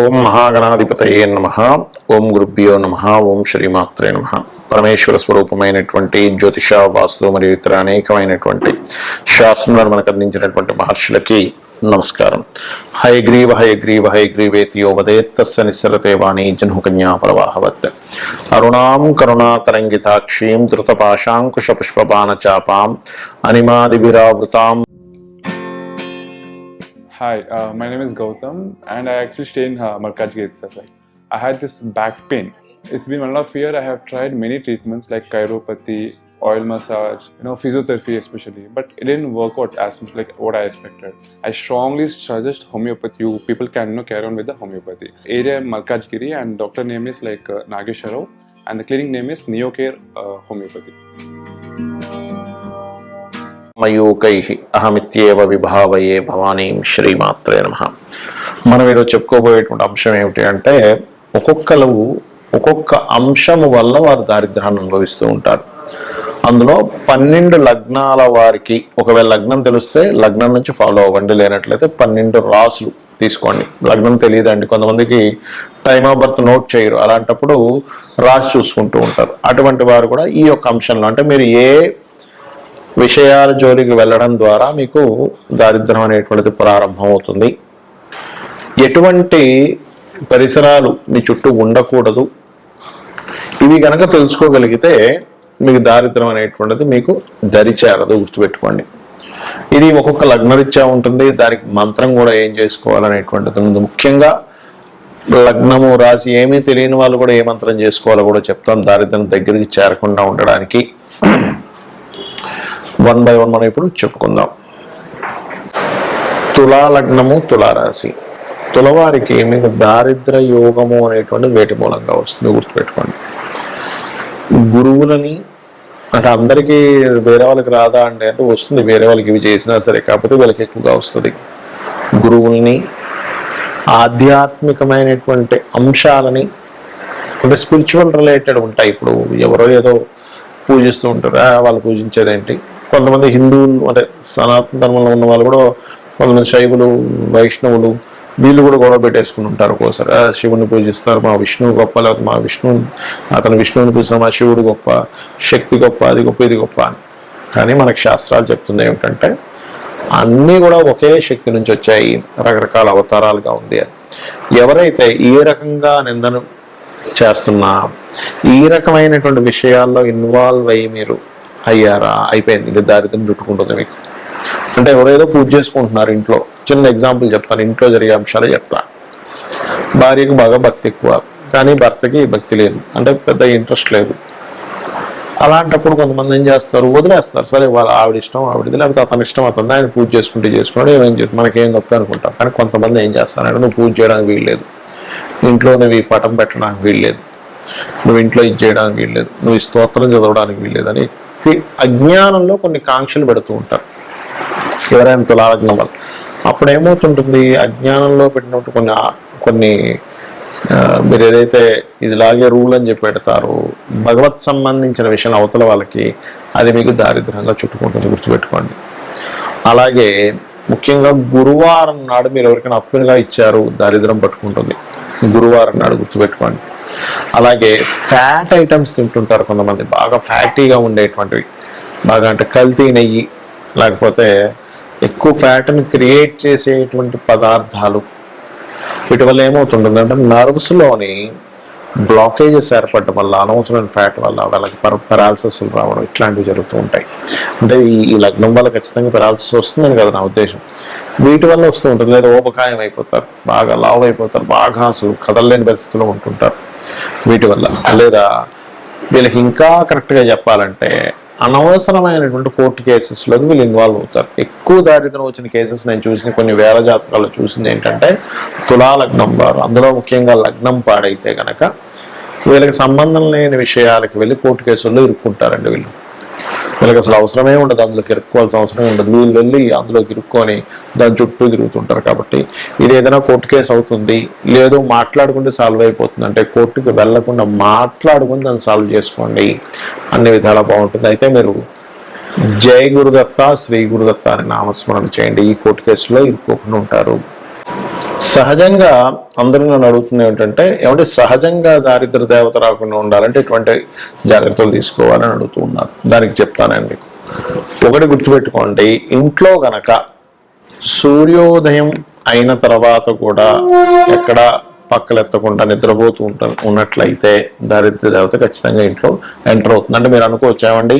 ఓం మహాగణాధిపతయే నమ. ఓం గురుభ్యో నమ. ఓం శ్రీమాత్రే నమ. పరమేశ్వర స్వరూపమైనటువంటి జ్యోతిష వాస్తు మరియు ఇతర అనేకమైనటువంటి శాస్త్రంలో మనకు అందించినటువంటి మహర్షులకి నమస్కారం. హయగ్రీవ హయగ్రీవ హయగ్రీవేతి యోవదేత్తస్య నిస్సరతే వాణి జన్హుకన్యా ప్రవాహవత్. అరుణాం కరుణాతరంగితాక్షీం ధృతపాశాంకుశ పుష్పపాన అనిమాదిభిరావృతాం Hi, uh, my name is Gautam, and I actually stay in uh, itself. I had this back pain. It's been one and a half year. I have tried many treatments like chiropathy, oil massage, you know, physiotherapy especially, but it didn't work out as much like what I expected. I strongly suggest homeopathy. You people can you know carry on with the homeopathy. Area Malkajgiri, and doctor name is like uh, Nagesharov, and the clinic name is Neocare uh, Homeopathy. మయూకై అహమిత్యేవ విభావయే భవానీం శ్రీమాత్రే నమ. మనం ఈరోజు చెప్పుకోబోయేటువంటి అంశం ఏమిటి అంటే ఒక్కొక్కరు ఒక్కొక్క అంశము వల్ల వారు దారిద్రాన్ని అనుభవిస్తూ ఉంటారు. అందులో పన్నెండు లగ్నాల వారికి ఒకవేళ లగ్నం తెలిస్తే లగ్నం నుంచి ఫాలో అవ్వండి లేనట్లయితే పన్నెండు రాసులు తీసుకోండి. లగ్నం తెలియదండి కొంతమందికి టైమ్ ఆఫ్ బర్త్ నోట్ చేయరు. అలాంటప్పుడు రాసి చూసుకుంటూ ఉంటారు. అటువంటి వారు కూడా ఈ యొక్క అంశంలో అంటే మీరు ఏ విషయాల జోలికి వెళ్ళడం ద్వారా మీకు దారిద్ర్యం అనేటువంటిది ప్రారంభమవుతుంది. ఎటువంటి పరిసరాలు మీ చుట్టూ ఉండకూడదు. ఇవి గనక తెలుసుకోగలిగితే మీకు దారిద్ర్యం అనేటువంటిది మీకు దరిచేరదు గుర్తుపెట్టుకోండి. ఇది ఒక్కొక్క లగ్నరీత్యా ఉంటుంది. దానికి మంత్రం కూడా ఏం చేసుకోవాలనేటువంటిది ఉంది. ముఖ్యంగా లగ్నము రాసి ఏమీ తెలియని వాళ్ళు కూడా ఏ మంత్రం చేసుకోవాలో కూడా చెప్తాం. దారిద్ర్యం దగ్గరికి చేరకుండా ఉండడానికి. వన్ బై వన్ మనం ఇప్పుడు చెప్పుకుందాం. తులాలగ్నము తులారాశి. తులవారికి మీకు దారిద్ర యోగము అనేటువంటిది వేటి మూలంగా వస్తుంది గుర్తుపెట్టుకోండి. గురువులని అంటే అందరికీ వేరే వాళ్ళకి రాదా అంటే అంటే వస్తుంది వేరే వాళ్ళకి ఇవి చేసినా సరే కాకపోతే వీళ్ళకి ఎక్కువగా వస్తుంది. గురువుల్ని ఆధ్యాత్మికమైనటువంటి అంశాలని అంటే స్పిరిచువల్ రిలేటెడ్ ఉంటాయి. ఇప్పుడు ఎవరో ఏదో పూజిస్తూ ఉంటారు. వాళ్ళు పూజించేదేంటి? కొంతమంది హిందువులు అంటే సనాతన ధర్మంలో ఉన్న వాళ్ళు కూడా కొంతమంది శైవులు వైష్ణవులు వీళ్ళు కూడా గొడవ పెట్టేసుకుని ఉంటారు ఒక్కోసారి. శివుని పూజిస్తారు మా విష్ణువు గొప్ప లేకపోతే మా విష్ణు అతను విష్ణువుని పూజిస్తారు మా శివుడు గొప్ప శక్తి గొప్ప అది గొప్ప ఇది గొప్ప అని. కానీ మనకు శాస్త్రాలు చెప్తుంది ఏమిటంటే అన్నీ కూడా ఒకే శక్తి నుంచి వచ్చాయి రకరకాల అవతారాలుగా ఉంది అని. ఎవరైతే ఏ రకంగా నిందను చేస్తున్నా ఈ రకమైనటువంటి విషయాల్లో ఇన్వాల్వ్ అయ్యి మీరు అయ్యారా? అయిపోయింది. ఇది దారిద్ర్యం చుట్టుకుంటుంది మీకు. అంటే ఎవరేదో పూజ చేసుకుంటున్నారు ఇంట్లో. చిన్న ఎగ్జాంపుల్ చెప్తాను. ఇంట్లో జరిగే అంశాలు చెప్తాను భార్యకు బాగా భక్తి ఎక్కువ. కానీ భర్తకి భక్తి లేదు. అంటే పెద్ద ఇంట్రెస్ట్ లేదు. అలాంటప్పుడు కొంతమంది ఏం చేస్తారు? వదిలేస్తారు. సరే వాళ్ళ ఆవిడ ఇష్టం ఆవిడది లేకపోతే అతని ఇష్టం అతను ఆయన పూజ చేసుకుంటే చేసుకున్నాడు. ఏమేం చెప్పి మనకేం గొప్ప అనుకుంటాం. కానీ కొంతమంది ఏం చేస్తారంటే నువ్వు పూజ చేయడానికి వీల్లేదు ఇంట్లో నువ్వు ఈ పటం పెట్టడానికి వీల్లేదు నువ్వు ఇంట్లో ఇది చేయడానికి వీల్లేదు నువ్వు ఈ స్తోత్రం చదవడానికి వీల్లేదని సి అజ్ఞానంలో కొన్ని కాంక్షలు పెడుతూ ఉంటారు. ఎవరైనా తులాలగ్నం వల్ల అప్పుడు ఏమవుతుంటుంది అజ్ఞానంలో పెట్టినట్టు కొన్ని కొన్ని మీరు ఏదైతే ఇదిలాగే రూల్ అని చెప్పి పెడతారో భగవత్ సంబంధించిన విషయం అవతల వాళ్ళకి అది మీకు దారిద్ర్యంగా చుట్టుకుంటుంది గుర్తుపెట్టుకోండి. అలాగే ముఖ్యంగా గురువారం నాడు మీరు ఎవరికైనా అప్పులుగా ఇచ్చారు దారిద్రం పట్టుకుంటుంది. గురువారం నాడు గుర్తుపెట్టుకోండి. అలాగే ఫ్యాట్ ఐటమ్స్ తింటుంటారు కొంతమంది. బాగా ఫ్యాటీగా ఉండేటువంటివి. బాగా అంటే కల్తీ నెయ్యి లేకపోతే ఎక్కువ ఫ్యాట్ని క్రియేట్ చేసేటువంటి పదార్థాలు. వీటి వల్ల ఏమవుతుంటుందంటే నర్వ్స్లోని బ్లాకేజెస్ ఏర్పడటం వల్ల అనవసరమైన ఫ్యాట్ వల్ల వాళ్ళకి పెరాలసిస్లు రావడం ఇట్లాంటివి జరుగుతూ ఉంటాయి. అంటే ఈ ఈ లగ్నం వల్ల ఖచ్చితంగా పెరాలసిస్ వస్తుందని కదా నా ఉద్దేశం. వీటి వల్ల వస్తూ ఉంటుంది. లేదా ఓపకాయం అయిపోతారు. బాగా లావ్ అయిపోతారు. బాగా అసలు కదలలేని పరిస్థితిలో ఉంటుంటారు. వీటి వల్ల. లేదా వీళ్ళకి ఇంకా కరెక్ట్గా చెప్పాలంటే అనవసరమైనటువంటి కోర్టు కేసెస్లోకి వీళ్ళు ఇన్వాల్వ్ అవుతారు. ఎక్కువ దారిద్రం వచ్చిన కేసెస్ నేను చూసిన కొన్ని వేల జాతకాల్లో చూసింది ఏంటంటే తులా లగ్నం వారు. అందులో ముఖ్యంగా లగ్నం పాడైతే కనుక వీళ్ళకి సంబంధం లేని విషయాలకి వెళ్ళి కోర్టు కేసుల్లో ఇరుక్కుంటారండి వీళ్ళు. వీళ్ళకి అసలు అవసరమే ఉండదు. అందులోకి ఇరుక్కోవాల్సిన అవసరం ఉండదు. వీళ్ళు వెళ్ళి అందులోకి ఇరుక్కొని దాని చుట్టూ తిరుగుతుంటారు కాబట్టి ఇది ఏదైనా కోర్టు కేసు అవుతుంది. లేదు మాట్లాడుకుంటే సాల్వ్ అయిపోతుంది. అంటే కోర్టుకి వెళ్ళకుండా మాట్లాడుకుని దాన్ని సాల్వ్ చేసుకోండి. అన్ని విధాలా బాగుంటుంది. అయితే మీరు జై గురుదత్త శ్రీ గురుదత్త అని నామస్మరణ చేయండి. ఈ కోర్టు కేసులో ఇరుక్కోకుండా ఉంటారు. సహజంగా అందరూ నన్ను అడుగుతుంది ఏంటంటే ఏమంటే సహజంగా దారిద్ర దేవత రాకుండా ఉండాలంటే ఎటువంటి జాగ్రత్తలు తీసుకోవాలని అడుగుతూ ఉన్నారు. దానికి చెప్తానండి మీకు. ఒకటి గుర్తుపెట్టుకోండి ఇంట్లో గనక సూర్యోదయం అయిన తర్వాత కూడా ఎక్కడ పక్కలెత్తకుండా నిద్రపోతూ ఉంట ఉన్నట్లయితే దారిద్ర దేవత ఖచ్చితంగా ఇంట్లో ఎంటర్ అవుతుంది. అంటే మీరు అనుకోవచ్చు ఏమండి?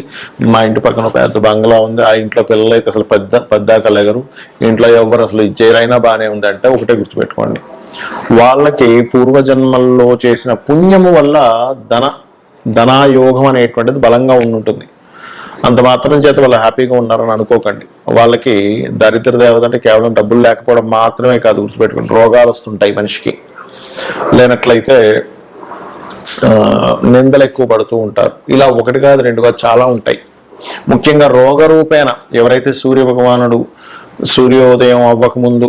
మా ఇంటి పక్కన ఒక పెద్ద బంగ్లా ఉంది. ఆ ఇంట్లో పిల్లలు అయితే అసలు పెద్ద పెద్దాక లేగరు. ఇంట్లో ఎవరు అసలు ఇచ్చేరైనా బాగానే ఉంది అంటే ఒకటే గుర్తుపెట్టుకోండి. వాళ్ళకి పూర్వజన్మల్లో చేసిన పుణ్యము వల్ల ధన ధనాయోగం అనేటువంటిది బలంగా ఉంటుంది అంత మాత్రం చేత వాళ్ళు హ్యాపీగా ఉన్నారని అనుకోకండి. వాళ్ళకి దరిద్ర దేవత అంటే కేవలం డబ్బులు లేకపోవడం మాత్రమే కాదు గుర్తుపెట్టుకోండి. రోగాలు వస్తుంటాయి మనిషికి. లేనట్లయితే నిందలు ఎక్కువ పడుతూ ఉంటారు. ఇలా ఒకటి కాదు రెండు కాదు చాలా ఉంటాయి. ముఖ్యంగా రోగ రూపేణ ఎవరైతే సూర్య భగవానుడు సూర్యోదయం అవ్వకముందు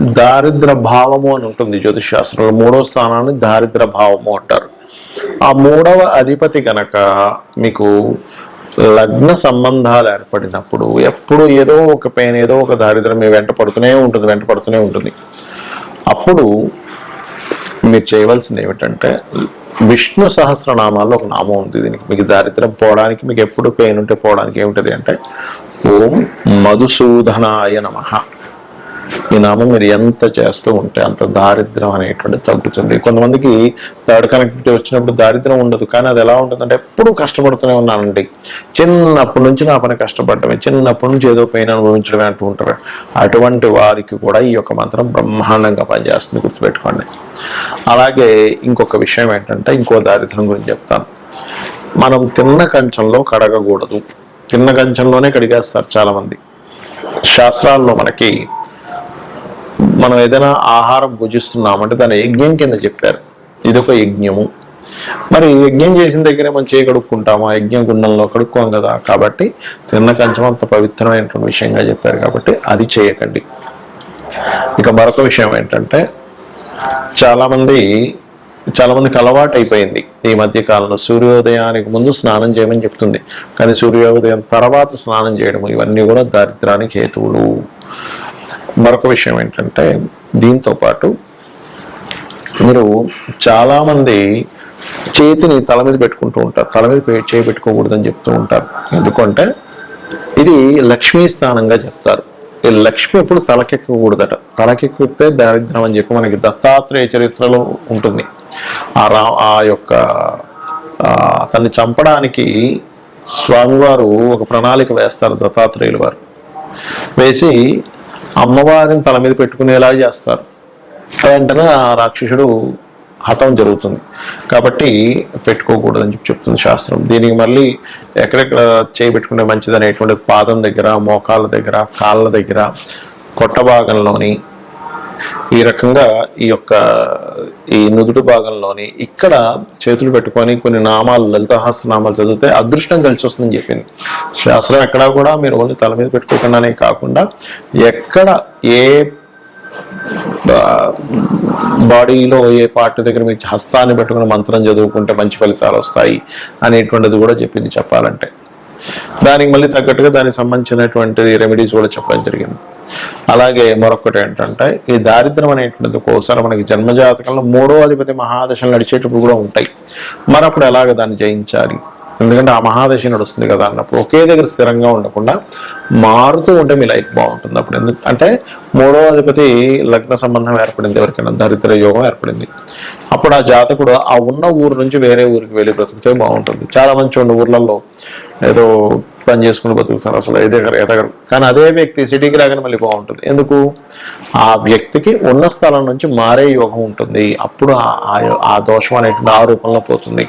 దారిద్ర భావము అని ఉంటుంది జ్యోతిష్ శాస్త్రంలో మూడో స్థానాన్ని దారిద్ర భావము అంటారు. ఆ మూడవ అధిపతి గనక మీకు లగ్న సంబంధాలు ఏర్పడినప్పుడు ఎప్పుడు ఏదో ఒక పెయిన్ ఏదో ఒక దారిద్రం మీ వెంట పడుతూనే ఉంటుంది వెంట పడుతూనే ఉంటుంది. అప్పుడు మీరు చేయవలసింది ఏమిటంటే విష్ణు సహస్రనామాల్లో ఒక నామం ఉంది దీనికి. మీకు దారిద్రం పోవడానికి మీకు ఎప్పుడు పెయిన్ ఉంటే పోవడానికి ఏమిటది అంటే ఓం మధుసూదనాయ నమః. ఈ నామం మీరు ఎంత చేస్తూ ఉంటే అంత దారిద్రం అనేటువంటిది తగ్గుతుంది. కొంతమందికి థర్డ్ కనెక్టివిటీ వచ్చినప్పుడు దారిద్రం ఉండదు. కానీ అది ఎలా ఉంటుంది అంటే ఎప్పుడూ కష్టపడుతూనే ఉన్నానండి. చిన్నప్పటి నుంచి నా పని కష్టపడటమే. చిన్నప్పటి నుంచి ఏదో పెయిన్ అనుభవించడమే అంటూ ఉంటారు అటువంటి వారికి కూడా ఈ యొక్క మంత్రం బ్రహ్మాండంగా పనిచేస్తుంది. గుర్తుపెట్టుకోండి. అలాగే ఇంకొక విషయం ఏంటంటే ఇంకో దారిద్రం గురించి చెప్తాను. మనం తిన్న కంచంలో కడగకూడదు. తిన్న కంచంలోనే కడిగేస్తారు చాలామంది. శాస్త్రాల్లో మనకి మనం ఏదైనా ఆహారం భుజిస్తున్నామంటే దాని యజ్ఞం కింద చెప్పారు. ఇది ఒక యజ్ఞము. మరి యజ్ఞం చేసిన దగ్గరే మనం చేయి కడుక్కుంటాము? ఆ యజ్ఞం గుండంలో కడుక్కోం కదా? కాబట్టి తిన్న కంచం అంత పవిత్రమైనటువంటి విషయంగా చెప్పారు కాబట్టి అది చేయకండి. ఇక మరొక విషయం ఏంటంటే చాలా మంది చాలా మందికి అలవాటు అయిపోయింది ఈ మధ్య కాలంలో సూర్యోదయానికి ముందు స్నానం చేయమని చెప్తుంది. కానీ సూర్యోదయం తర్వాత స్నానం చేయడం ఇవన్నీ కూడా దారిద్రానికి హేతువులు. మరొక విషయం ఏంటంటే దీంతో పాటు మీరు చాలామంది చేతిని తల మీద పెట్టుకుంటూ ఉంటారు. తల మీద చేయి పెట్టుకోకూడదని చెప్తూ ఉంటారు. ఎందుకంటే ఇది లక్ష్మీ స్థానంగా చెప్తారు. ఈ లక్ష్మి ఎప్పుడు తలకెక్కకూడదట. తలకెక్కితే దారిద్రం అని చెప్పి మనకి దత్తాత్రేయ చరిత్రలో ఉంటుంది. ఆ రా ఆ యొక్క తన్ని చంపడానికి స్వామివారు ఒక ప్రణాళిక వేస్తారు దత్తాత్రేయులు వారు. వేసి అమ్మవారిని తల మీద పెట్టుకునేలా చేస్తారు. వెంటనే ఆ రాక్షసుడు హతం జరుగుతుంది. కాబట్టి పెట్టుకోకూడదని చెప్పి చెప్తుంది శాస్త్రం. దీనికి మళ్ళీ ఎక్కడెక్కడ చేయబెట్టుకుంటే మంచిది అనేటువంటి పాదం దగ్గర మోకాళ్ళ దగ్గర కాళ్ళ దగ్గర పొట్ట భాగంలోని ఈ రకంగా ఈ యొక్క ఈ నుదుటి భాగంలోని ఇక్కడ చేతులు పెట్టుకొని కొన్ని నామాలు లలితహాస్త నామాలు చదివితే అదృష్టం కలిసి వస్తుందని చెప్పింది. శాస్త్రం ఎక్కడా కూడా మీరు ఓన్లీ తల మీద పెట్టుకోకుండానే కాకుండా ఎక్కడ ఏ బాడీలో ఏ పార్ట్ దగ్గర మీ హస్తాన్ని పెట్టుకుని మంత్రం చదువుకుంటే మంచి ఫలితాలు వస్తాయి అనేటువంటిది కూడా చెప్పింది చెప్పాలంటే. దానికి మళ్ళీ తగ్గట్టుగా దానికి సంబంధించినటువంటి రెమెడీస్ కూడా చెప్పడం జరిగింది. అలాగే మరొకటి ఏంటంటే ఈ దారిద్రం అనేటువంటిది ఒక్కోసారి మనకి జన్మజాతకంలో మూడో అధిపతి మహాదశలు నడిచేటప్పుడు కూడా ఉంటాయి. మరప్పుడు ఎలాగ దాన్ని జయించాలి? ఎందుకంటే ఆ మహాదశ నడుస్తుంది కదా అన్నప్పుడు ఒకే దగ్గర స్థిరంగా ఉండకుండా మారుతూ ఉంటే మీ లైఫ్ బాగుంటుంది అప్పుడు. ఎందుకు అంటే మూడో అధిపతి లగ్న సంబంధం ఏర్పడింది ఎవరికైనా దరిద్ర యోగం ఏర్పడింది. అప్పుడు ఆ జాతకుడు ఆ ఉన్న ఊరు నుంచి వేరే ఊరికి వెళ్ళి బ్రతికితే బాగుంటుంది. చాలా మంచి ఉన్న ఊర్లలో ఏదో పని చేసుకుని బతుకుతారు అసలు ఎదగరు ఎదగరు కానీ అదే వ్యక్తి సిటీకి రాగానే మళ్ళీ బాగుంటుంది. ఎందుకు? ఆ వ్యక్తికి ఉన్న స్థలం నుంచి మారే యోగం ఉంటుంది. అప్పుడు ఆ- ఆ- ఆ దోషం అనేటువంటి ఆ రూపంలో పోతుంది.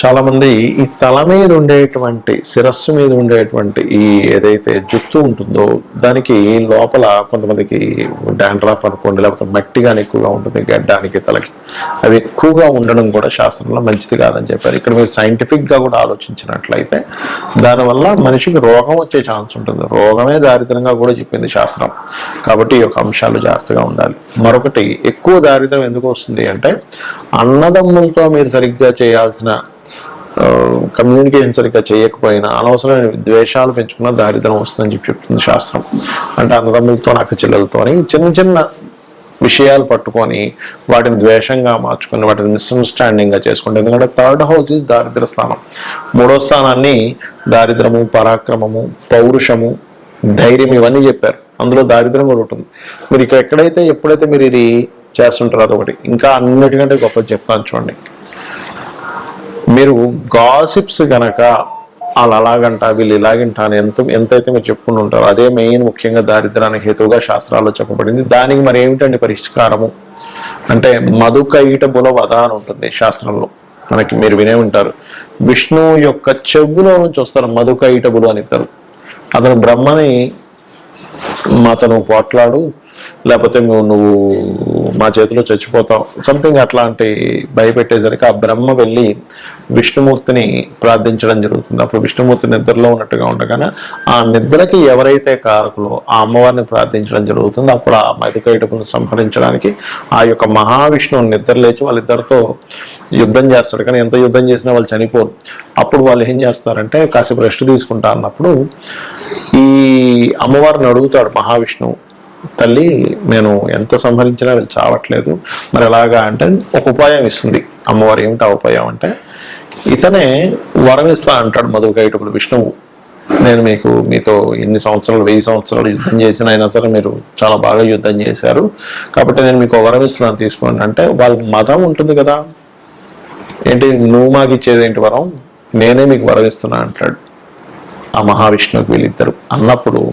చాలామంది ఈ తల మీద ఉండేటువంటి శిరస్సు మీద ఉండేటువంటి ఈ ఏదైతే జుత్తు ఉంటుందో దానికి లోపల కొంతమందికి డాండ్రాఫ్ అనుకోండి లేకపోతే మట్టి కానీ ఎక్కువగా ఉంటుంది గడ్డానికి తలకి. అవి ఎక్కువగా ఉండడం కూడా శాస్త్రంలో మంచిది కాదని చెప్పారు. ఇక్కడ మీరు సైంటిఫిక్గా కూడా ఆలోచించినట్లయితే దానివల్ల మనిషికి రోగం వచ్చే ఛాన్స్ ఉంటుంది. రోగమే దారిద్రంగా కూడా చెప్పింది శాస్త్రం. కాబట్టి ఈ యొక్క అంశాలు జాగ్రత్తగా ఉండాలి. మరొకటి ఎక్కువ దారిద్రం ఎందుకు వస్తుంది అంటే అన్నదమ్ములతో మీరు సరిగ్గా చేయాల్సిన కమ్యూనికేషన్ సరిగ్గా చేయకపోయినా అనవసరమైన ద్వేషాలు పెంచుకున్న దారిద్రం వస్తుందని చెప్పి చెప్తుంది శాస్త్రం. అంటే అన్నదమ్ములతో అక్క చెల్లెలతో చిన్న చిన్న విషయాలు పట్టుకొని వాటిని ద్వేషంగా మార్చుకొని వాటిని మిస్అండర్స్టాండింగ్గా చేసుకుంటే ఎందుకంటే థర్డ్ హౌస్ ఇస్ దారిద్ర స్థానం. మూడో స్థానాన్ని దారిద్రము పరాక్రమము పౌరుషము ధైర్యం ఇవన్నీ చెప్పారు. అందులో దారిద్రం కూడా ఉంటుంది. మీరు ఇక్కడ ఎక్కడైతే ఎప్పుడైతే మీరు ఇది చేస్తుంటారో అదొకటి. ఇంకా అన్నిటికంటే గొప్ప చెప్తాను చూడండి. మీరు గాసిప్స్ గనక వాళ్ళు అలాగంట వీళ్ళు ఇలాగంట అని ఎంత ఎంతైతే మీరు చెప్పుకుంటూ ఉంటారో అదే మెయిన్ ముఖ్యంగా దారిద్రానికి హేతువుగా శాస్త్రాల్లో చెప్పబడింది. దానికి మరి ఏమిటండి పరిష్కారము? అంటే మధుకైట బుల వధ అని ఉంటుంది శాస్త్రంలో. మనకి మీరు వినే ఉంటారు. విష్ణువు యొక్క చెవులో నుంచి వస్తారు మధుకైటబులు అని ఇద్దరు. అతను బ్రహ్మని మా నువ్వు పోట్లాడు లేకపోతే నువ్వు నువ్వు మా చేతిలో చచ్చిపోతాం. సంథింగ్ అట్లాంటి భయపెట్టేసరికి ఆ బ్రహ్మ వెళ్ళి విష్ణుమూర్తిని ప్రార్థించడం జరుగుతుంది. అప్పుడు విష్ణుమూర్తి నిద్రలో ఉన్నట్టుగా ఉండగానే ఆ నిద్రకి ఎవరైతే కారకులో ఆ అమ్మవారిని ప్రార్థించడం జరుగుతుంది. అప్పుడు ఆ మధుకైటపును సంహరించడానికి ఆ యొక్క మహావిష్ణువు నిద్ర లేచి వాళ్ళిద్దరితో యుద్ధం చేస్తాడు. కానీ ఎంత యుద్ధం చేసినా వాళ్ళు చనిపోరు. అప్పుడు వాళ్ళు ఏం చేస్తారంటే కాసేపు రెస్ట్ తీసుకుంటా అన్నప్పుడు ఈ అమ్మవారిని అడుగుతాడు మహావిష్ణువు తల్లి నేను ఎంత సంహరించినా వీళ్ళు చావట్లేదు. మరి ఎలాగా అంటే ఒక ఉపాయం ఇస్తుంది. అమ్మవారు ఏమిటి ఆ ఉపాయం అంటే ఇతనే వరం ఇస్తా అంటాడు మధుకైటప్పుడు విష్ణువు. నేను మీకు మీతో ఎన్ని సంవత్సరాలు వెయ్యి సంవత్సరాలు యుద్ధం చేసిన అయినా సరే మీరు చాలా బాగా యుద్ధం చేశారు. కాబట్టి నేను మీకు వరం ఇస్తున్నాను తీసుకోండి అంటే వాళ్ళకి మతం ఉంటుంది కదా. ఏంటి నువ్వు మాకు ఇచ్చేది ఏంటి వరం? నేనే మీకు వరం ఇస్తున్నా అంటాడు. ఆ మహావిష్ణువుకి వీళ్ళిద్దరు అన్నప్పుడు